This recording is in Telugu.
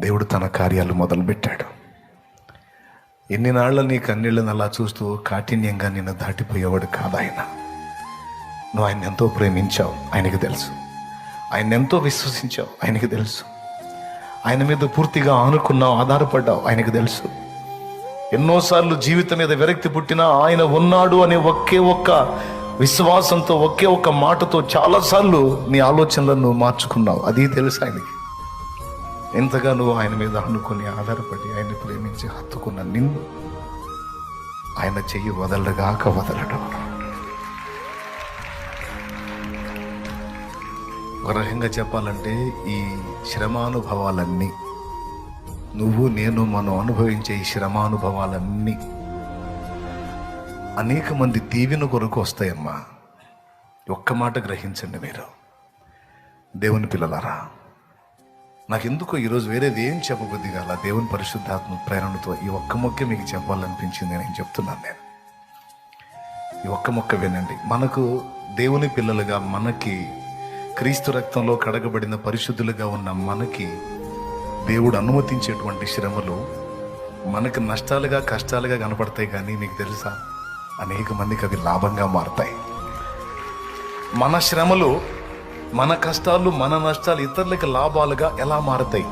దేవుడు తన కార్యాలు మొదలుపెట్టాడు. ఎన్ని నాళ్ళ నీ కన్నీళ్ళని అలా చూస్తూ కాఠిన్యంగా నిన్ను దాటిపోయేవాడు కాదు ఆయన. నువ్వు ఆయన ఎంతో ప్రేమించావు ఆయనకి తెలుసు. ఆయన ఎంతో విశ్వసించావు ఆయనకి తెలుసు. ఆయన మీద పూర్తిగా ఆనుకున్నావు ఆధారపడ్డావు ఆయనకి తెలుసు. ఎన్నోసార్లు జీవితం మీద విరక్తి పుట్టినా ఆయన ఉన్నాడు అనే ఒకే ఒక్క విశ్వాసంతో ఒకే ఒక్క మాటతో చాలాసార్లు నీ ఆలోచనలను మార్చుకున్నావు. అది తెలుసు ఆయనకి. ఎంతగానో ఆయన మీద అనుకుని ఆధారపడి ఆయన ప్రేమించి హత్తుకున్న నిన్ను ఆయన చెయ్యి వదలగాక వదలడం ఒక రకంగా చెప్పాలంటే ఈ శ్రమానుభవాలన్నీ నువ్వు నేను మనం అనుభవించే ఈ శ్రమానుభవాలన్నీ అనేక మంది దీవెన కొరకు వస్తాయమ్మా. ఒక్క మాట గ్రహించండి మీరు. దేవుని పిల్లలారా నాకెందుకో ఈరోజు వేరేది ఏం చెప్పబుద్ధి కాల? దేవుని పరిశుద్ధాత్మ ప్రేరణతో ఈ ఒక్క మొక్క మీకు చెప్పాలనిపించింది నేను చెప్తున్నాను నేను. ఈ ఒక్క మొక్క వినండి. మనకు దేవుని పిల్లలుగా మనకి క్రీస్తు రక్తంలో కడగబడిన పరిశుద్ధులుగా ఉన్న మనకి దేవుడు అనుమతించేటువంటి శ్రమలు మనకు నష్టాలుగా కష్టాలుగా కనపడతాయి కానీ మీకు తెలుసా? అనేక మందికి అవి లాభంగా మారతాయి. మన శ్రమలు మన కష్టాలు మన నష్టాలు ఇతరులకు లాభాలుగా ఎలా మారతాయి?